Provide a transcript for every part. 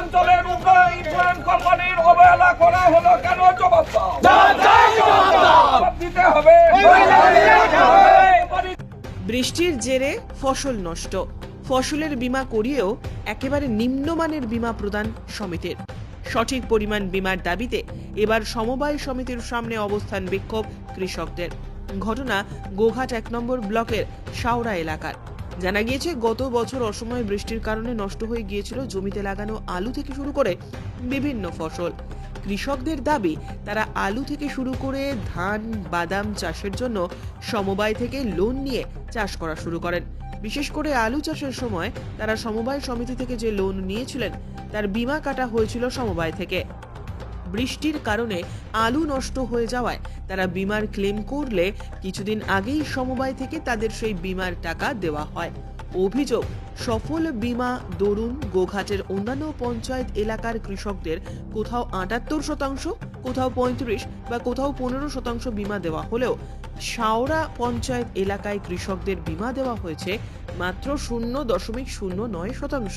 Insurance কোম্পানির অবহেলা করা হলো কেন জবাব দিতে হবে। বৃষ্টির জেরে ফসল নষ্ট। ফসলের বীমা করিয়েও একেবারে নিম্নমানের বীমা প্রদান সমিতির। সঠিক পরিমাণ বীমার দাবিতে এবার সমবায় সমিতির সামনে অবস্থান বিক্ষোভ কৃষকদের। ঘটনা গোঘাট এক নম্বর ব্লকের শাওড়া এলাকার। জানা গিয়েছে, গত বছর অসময়ে বৃষ্টির কারণে নষ্ট হয়ে গিয়েছিল জমিতে লাগানো আলু থেকে শুরু করে বিভিন্ন ফসল। কৃষকদের দাবি, তারা আলু থেকে শুরু করে ধান, বাদাম চাষের জন্য সমবায় থেকে লোন নিয়ে চাষ করা শুরু করেন। বিশেষ করে আলু চাষের সময় তারা সমবায় সমিতি থেকে যে লোন নিয়েছিলেন, তার বীমা কাটা হয়েছিল সমবায় থেকে। বৃষ্টির কারণে আলু নষ্ট হয়ে যাওয়ায় তারা বিমার ক্লেম করলে কিছুদিন আগেই সমবায় থেকে তাদের সেই বিমার টাকা দেওয়া হয়। অভিযোগ, সফল বীমা, দরুন, গোঘাটের অন্যান্য পঞ্চায়েত এলাকার কৃষকদের কোথাও আটাত্তর শতাংশ, কোথাও পঁয়ত্রিশ বা কোথাও পনেরো শতাংশ বিমা দেওয়া হলেও শাওড়া পঞ্চায়েত এলাকায় কৃষকদের বীমা দেওয়া হয়েছে মাত্র শূন্য দশমিক শূন্য নয় শতাংশ।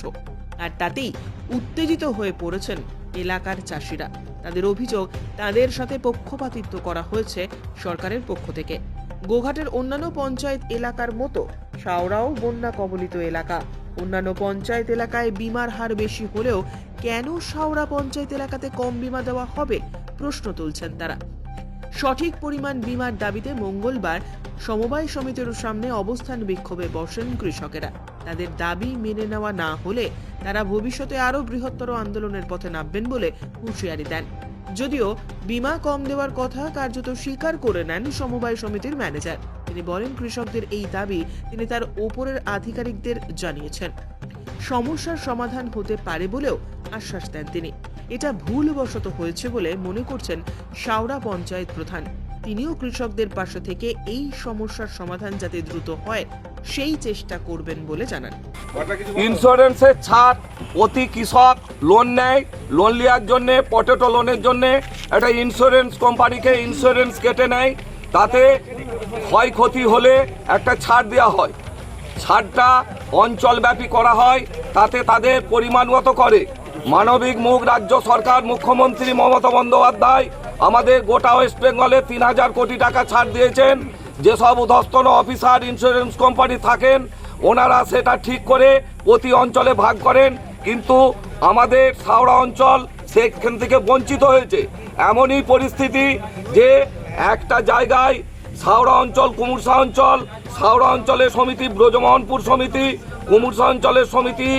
আর তাতেই উত্তেজিত হয়ে পড়েছেন এলাকার চাষিরা। তাদের অভিযোগ, তাদের সাথে পক্ষপাতিত্ব করা হয়েছে সরকারের পক্ষ থেকে। গোঘাটের অন্যান্য পঞ্চায়েত এলাকার মতো শাওড়াও বন্যা কবলিত এলাকা। অন্যান্য পঞ্চায়েত এলাকায় বিমার হার বেশি হলেও কেন শাওড়া পঞ্চায়েত এলাকাতে কম বিমা দেওয়া হবে? প্রশ্ন তুলছেন তারা। সঠিক পরিমাণ বিমার দাবিতে মঙ্গলবার সমবায় সমিতির সামনে অবস্থান বিক্ষোভে বসেন কৃষকেরা। তাদের দাবি মেনে নেওয়া না হলে তারা ভবিষ্যতে আরও বৃহত্তর আন্দোলনের পথে নামবেন বলে হুঁশিয়ারি দেন। যদিও বিমা কম দেওয়ার কথা কার্যত স্বীকার করে নেন সমবায় সমিতির ম্যানেজার। তিনি বলেন, কৃষকদের এই দাবি তিনি তার ওপরের আধিকারিকদের জানিয়েছেন। সমস্যার সমাধান হতে পারে বলেও আশ্বাস দেন তিনি। এটা ভুলবশত হয়েছে বলে মনে করছেন শাওড়া পঞ্চায়েত প্রধান। তিনিও কৃষকদের পাশে থেকে এই সমস্যার সমাধান যাতে দ্রুত হয় সেই চেষ্টা করবেন বলে জানান। ইন্স্যুরেন্সের ছাড় প্রতি কৃষক লোন নেয় লোন নেওয়ার জন্যে পটেটো লোনের জন্যে একটা ইন্স্যুরেন্স কোম্পানিকে ইন্স্যুরেন্স কেটে নেয়। তাতে ক্ষয়ক্ষতি হলে একটা ছাড় দেওয়া হয়। ছাড়টা অঞ্চলব্যাপী করা হয় তাতে তাদের পরিমাণগত করে। মানবিক মুখ রাজ্য সরকার মুখ্যমন্ত্রী মমতা বন্দ্যোপাধ্যায় আমাদের গোটা ওয়েস্ট বেঙ্গলে তিন হাজার কোটি টাকা ছাড় দিয়েছেন। যেসব উধস্তন অফিসার ইন্স্যুরেন্স কোম্পানি থাকেন, ওনারা সেটা ঠিক করে প্রতি অঞ্চলে ভাগ করেন। কিন্তু আমাদের সাওড়া অঞ্চল সেখান থেকে বঞ্চিত হয়েছে। এমনই পরিস্থিতি যে একটা জায়গায় সাওড়া অঞ্চল, কুমুরসা অঞ্চল সাওড়া অঞ্চলের সমিতি, ব্রজমোহনপুর সমিতি কুমুরসা অঞ্চলের সমিতি,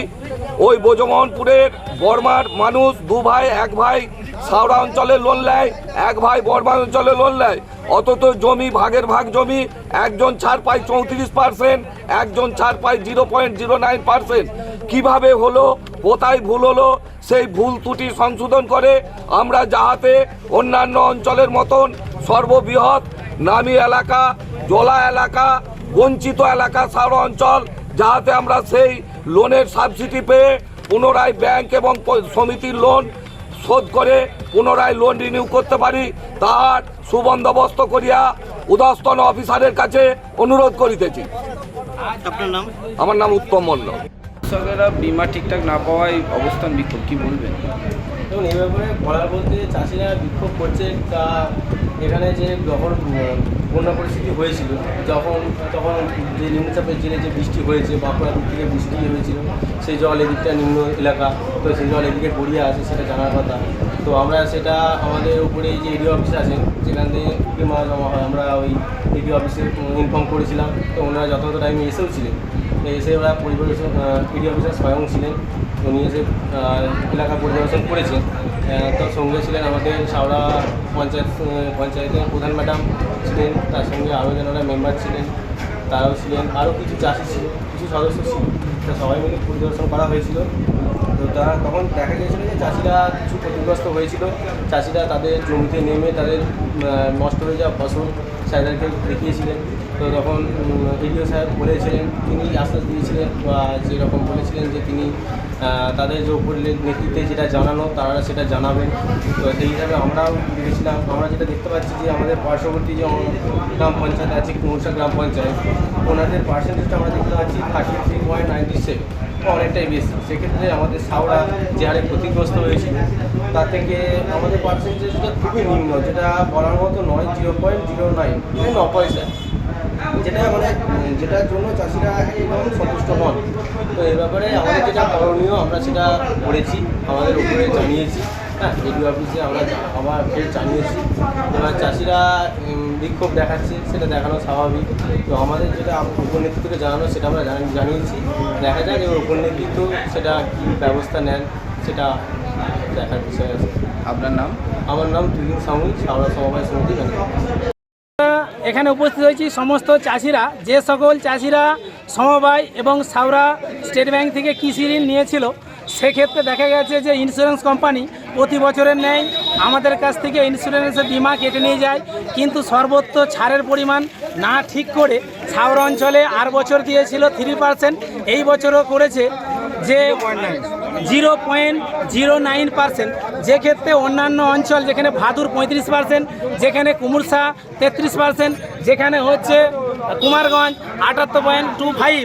ওই ব্রজমোহনপুরের বর্মার মানুষ দু ভাই, এক ভাই সাওড়া অঞ্চলে লোন নেয়, এক ভাই বর্মা অঞ্চলে লোন নেয়। অথচ জমি, ভাগের ভাগ জমি, একজন ছাড় পায় চৌত্রিশ পার্সেন্ট, একজন ছাড় পায় zero point zero nine percent. কীভাবে হলো? কোথায় ভুল হলো? সেই ভুল ত্রুটি সংশোধন করে আমরা যাহাতে অন্যান্য অঞ্চলের মতন সর্ববৃহৎ নামী এলাকা, জলা এলাকা, বঞ্চিত এলাকা সার অঞ্চল যাহাতে আমরা সেই লোনের সাবসিডি পেয়ে পুনরায় ব্যাংক এবং সমিতির লোন শোধ করে পুনরায় লোন রিনিউ করতে পারি তার সুবন্দোবস্ত করিয়া উদস্তন অফিসারের কাছে অনুরোধ করিতেছি। আমার নাম উত্তম মণ্ডল। কৃষকেরা বিমা ঠিকঠাক না পাওয়ায় অবস্থান বিক্ষোভ কি বলবেন? দেখুন এই ব্যাপারে বলার বলতে চাষিরা বিক্ষোভ করছে তা এখানে যে যখন বন্যা পরিস্থিতি হয়েছিল, যখন, তখন যে নিম্নচাপের জেলে যে বৃষ্টি হয়েছে বাঁকুড়া দিক থেকে বৃষ্টি হয়েছিল, সেই জল এদিকটা নিম্ন এলাকা, তো সেই জল এদিকে গড়িয়ে আছে সেটা জানার কথা। তো আমরা সেটা আমাদের উপরে যে এডিও অফিস আছেন, যেখান থেকে বিমা জমা হয়, আমরা ওই এডিও অফিসে ইনফর্ম করেছিলাম, তো ওনারা যথাযথ টাইমে এসেও ছিলেন। এসে ওরা পরিদর্শন এডিও অফিসার স্বয়ং ছিলেন। উনি এসে এলাকা পরিদর্শন করেছেন তো সঙ্গে ছিলেন আমাদের সাওড়া পঞ্চায়েত পঞ্চায়েতের প্রধান ম্যাডাম ছিলেন, তার সঙ্গে আরও যারা মেম্বার ছিলেন, তারাও ছিলেন, আরও কিছু চাষি ছিল, কিছু সদস্য ছিল, তা সবাই মিলে পরিদর্শন করা হয়েছিল। তো তারা তখন দেখা গিয়েছিল যে চাষিরা কিছু ক্ষতিগ্রস্ত হয়েছিল, চাষিরা তাদের জমিতে নেমে তাদের নষ্ট হয়ে যাওয়া ফসল স্যারদেরকে দেখিয়েছিলেন। তো তখন এডিও স্যার বলেছিলেন, তিনি আশ্বাস দিয়েছিলেন বা যেরকম বলেছিলেন যে তিনি তাদের যে উপর নেতৃত্বে যেটা জানানো, তারা সেটা জানাবেন। তো সেই হিসাবে আমরাও দেখেছিলাম, আমরা যেটা দেখতে পাচ্ছি যে আমাদের পার্শ্ববর্তী যে গ্রাম পঞ্চায়েত আছে কুমুরসা গ্রাম পঞ্চায়েত, ওনাদের পার্সেন্টেজটা আমরা দেখতে পাচ্ছি thirty three point ninety seven অনেকটাই বেশি সেক্ষেত্রে আমাদের সাউরা যে হারে ক্ষতিগ্রস্ত হয়েছিল তা থেকে আমাদের পার্সেন্টেজটা খুবই নিম্ন যেটা বলার মতো নয় জিরো পয়েন্ট জিরো নাইন নয় ন পয়সা। যেটা মানে যেটার জন্য চাষিরা একদম সন্তুষ্ট হন। তো এই ব্যাপারে আমাদের যেটা করণীয় আমরা সেটা করেছি আমাদের উপরে জানিয়েছি। হ্যাঁ এডিও অফিসে আমরা আবার ফের জানিয়েছি। এবার চাষিরা বিক্ষোভ দেখাচ্ছে সেটা দেখানো স্বাভাবিক। তো আমাদের যেটা উপর নেতৃত্বকে জানানো সেটা আমরা জানিয়েছি। দেখা যাক এবার উপর নেতৃত্ব সেটা কী ব্যবস্থা নেন সেটা দেখার বিষয় আছে। আপনার নাম? আমার নাম তুহিন সামুই সাউরা সমবায় সমিতি এখানে উপস্থিত হয়েছি সমস্ত চাষিরা, যে সকল চাষিরা সমবায় এবং সাউরা স্টেট ব্যাংক থেকে কৃষি ঋণ নিয়েছিল, সেক্ষেত্রে দেখা গেছে যে ইন্স্যুরেন্স কোম্পানি প্রতি বছরের নেয় আমাদের কাছ থেকে ইন্স্যুরেন্সের বিমা কেটে নিয়ে যায়, কিন্তু সর্বোচ্চ ছাড়ের পরিমাণ না ঠিক করে সাউরা অঞ্চলে আর বছর দিয়েছিল থ্রি পার্সেন্ট এই বছরও করেছে যে zero point zero nine percent. যেক্ষেত্রে অন্যান্য অঞ্চল যেখানে ভাদুর পঁয়ত্রিশ পার্সেন্ট, যেখানে কুমুরসা তেত্রিশ পার্সেন্ট, যেখানে হচ্ছে কুমারগঞ্জ, আটাত্তর পয়েন্ট টু ফাইভ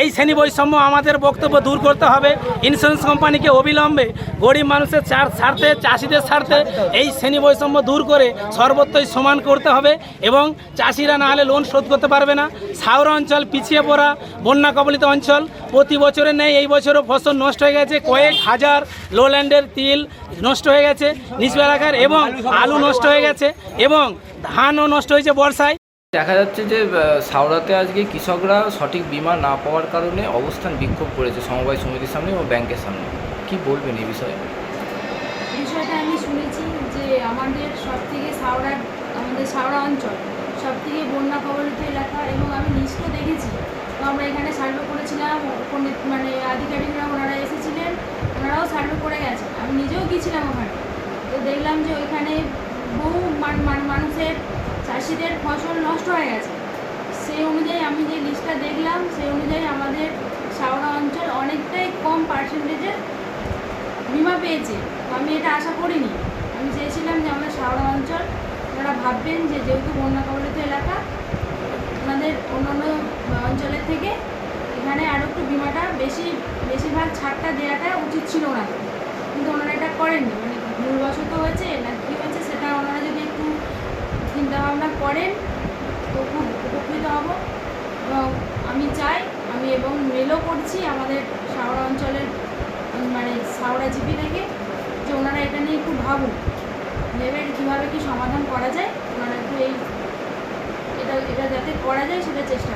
এই শ্রেণি বৈষম্য আমাদের বক্তব্য দূর করতে হবে। ইন্স্যুরেন্স কোম্পানিকে অবিলম্বে গরিব মানুষের চার স্বার্থে চাষিদের স্বার্থে এই শ্রেণি বৈষম্য দূর করে সর্বত্রই সমান করতে হবে এবং চাষিরা না হলে লোন শোধ করতে পারবে না। সাউর অঞ্চল পিছিয়ে পড়া বন্যা কবলিত অঞ্চল, প্রতি বছরে নেই এই বছরও ফসল নষ্ট হয়ে গেছে। কয়েক হাজার লোল্যান্ডের তিল নষ্ট হয়ে গেছে নিচু এলাকার এবং আলু নষ্ট হয়ে গেছে এবং ধানও নষ্ট হয়েছে বর্ষায়। দেখা যাচ্ছে যে সাউরাতে আজকে কৃষকরা সঠিক বীমা না পাওয়ার কারণে অবস্থান বিক্ষোভ করেছে সমবায় সমিতির সামনে ও ব্যাংকের সামনে। কি বলবেন এই বিষয়ে? বিষয়টা আমি শুনেছি যে, আমাদের সব থেকে সাউরা আমাদের সাউরা অঞ্চল সব থেকে বন্যা কবলিত এলাকা এবং আমি লিস্টও দেখেছি। তো আমরা এখানে সার্ভে করেছিলাম পণ্ডিত মানে আধিকারিকরা ওনারা এসেছিলেন, ওনারাও সার্ভে করে গেছেন। আমি নিজেও গিয়েছিলাম ওখানে। তো দেখলাম যে ওইখানে বহু মান- মান- মানুষের চাষিদের ফসল নষ্ট হয়ে গেছে। সেই অনুযায়ী আমি যে লিস্টটা দেখলাম, সেই অনুযায়ী আমাদের সাউরা অঞ্চল অনেকটাই কম পার্সেন্টেজের বিমা পেয়েছে। আমি এটা আশা করিনি। আমি চেয়েছিলাম যে আমাদের সাউরা অঞ্চল, ওনারা ভাববেন যে যেহেতু বন্যা কবলিত এলাকা ওনাদের অন্যান্য অঞ্চলের থেকে এখানে আরও একটু বিমাটা বেশি, বেশিরভাগ ছাড়টা দেওয়াটা উচিত ছিল ওনাদের। কিন্তু ওনারা এটা করেননি। মানে ভুলবশত হয়েছে না কী হয়েছে সেটা ওনারা যদি চিন্তাভাবনা করেন তো খুব উপকৃত হব। এবং আমি চাই, আমি এবং মেলও করছি আমাদের শাওড়া অঞ্চলের মানে জিপি থেকে, যে ওনারা এটা নিয়ে একটু ভাবুন। ভেবে কীভাবে কি সমাধান করা যায়, ওনারা একটু এই, এটা এটা যাতে করা যায় সেটা চেষ্টা